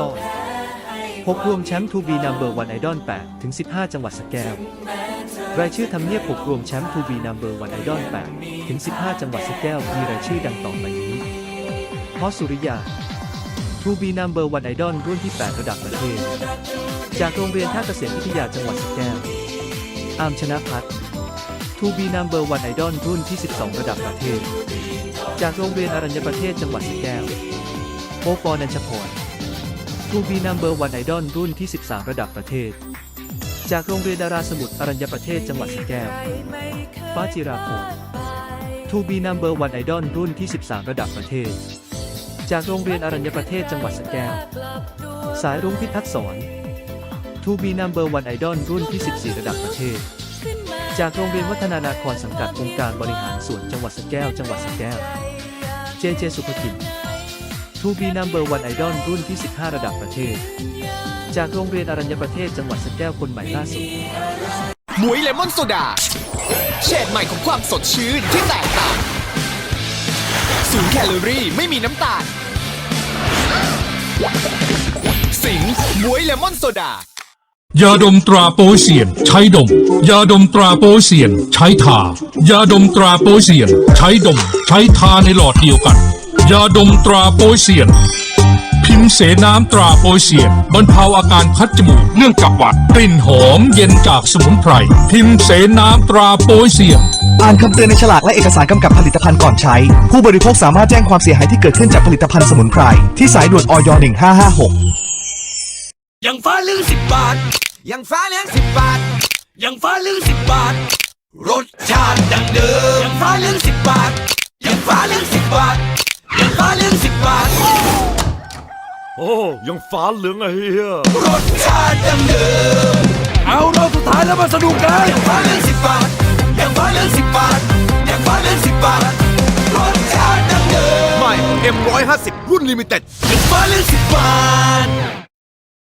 ต่อพบรวมแชมป์ทูบีนัมเบอร์วันไอดอล8ถึง 15 จังหวัดสระแก้วรายชื่อทำเนียบปกรวมแชมป์ทูบีนัมเบอร์วันไอดอล8ถึง 15 จังหวัดสระแก้วมีรายชื่อดังต่อไปนี้พอสุริยาทูบีนัมเบอร์วันไอดอลรุ่นที่ 8 ระดับประเทศ จากโรงเรียนท่าเกษตรวิทยาจังหวัดสระแก้วอามชนะพัฒน์ทูบีนัมเบอร์วันไอดอลรุ่นที่ 12 ระดับประเทศ จากโรงเรียนอรัญญประเทศจังหวัดสระแก้ว โอปอนัญชพรทูบีนัมเบอร์วันไอดอลรุ่นที่ 13 ระดับประเทศ จากโรงเรียนดาราสมุทรอรัญญประเทศจังหวัดสระแก้วฟ้าจิราภรทูบีนัมเบอร์วันไอดอลรุ่นที่ 13 ระดับประเทศ จากโรงเรียนอรัญญประเทศจังหวัดสระแก้ว สายรุ้งพิทักษ์สอนทูบีนัมเบอร์วันไอดอลรุ่นที่ 14 ระดับประเทศ จากโรงเรียนวัฒนานาครสังกัดองค์การบริหารส่วนจังหวัดสระแก้ว จังหวัดสระแก้ว เจเจสุภกิจ ทูบีนัมเบอร์วันไอดอลรุ่นที่ 15 ระดับประเทศ จากโรงเรียนอรัญญประเทศจังหวัดสระแก้วคนใหม่ล่าสุดหมวยเลมอนโซดา เฉดใหม่ของความสดชื่นที่แตกต่างศูนย์แคลอรี่ไม่มีน้ำตาล สิงห์หมวยเลมอนโซดายาดมตราโปเซียน ใช้ดม ยาดมตราโปเซียน ใช้ทายาดมตราโปเซียน ใช้ดม ใช้ทาในหลอดเดียวกัน ยาดมตราโปเซียน พิมพ์เสน้ำตราโปเซียนบรรเทาอาการคัดจมูกเนื่องจากหวัดกลิ่นหอมเย็นจากสมุนไพรพิมพ์เสน้ำตราโปเซียน อ่านคำเตือนในฉลากและเอกสารกำกับผลิตภัณฑ์ก่อนใช้ ผู้บริโภคสามารถแจ้งความเสียหายที่เกิดขึ้นจากผลิตภัณฑ์สมุนไพรที่สายด่วนออย1556ยังฟ้าเหลืองสิบบาท ยังฟ้าเลี้ยงสิบบาท ยังฟ้าเหลืองสิบบาท รสชาติดังเดิมยังฟ้าเหลืองสิบบาท โอ้ยังฟ้าเหลืองอะเฮียรสชาติดังเดิมเอารอบสุดท้ายแล้วมาสนุกกันยังฟ้าเหลืองสิบบาทยังฟ้าเหลืองสิบบาทยังฟ้าเหลืองสิบบาทรสชาติดังเดิมใหม่ M150 รุ่นลิมิเต็ดยังฟ้าเหลืองสิบบาท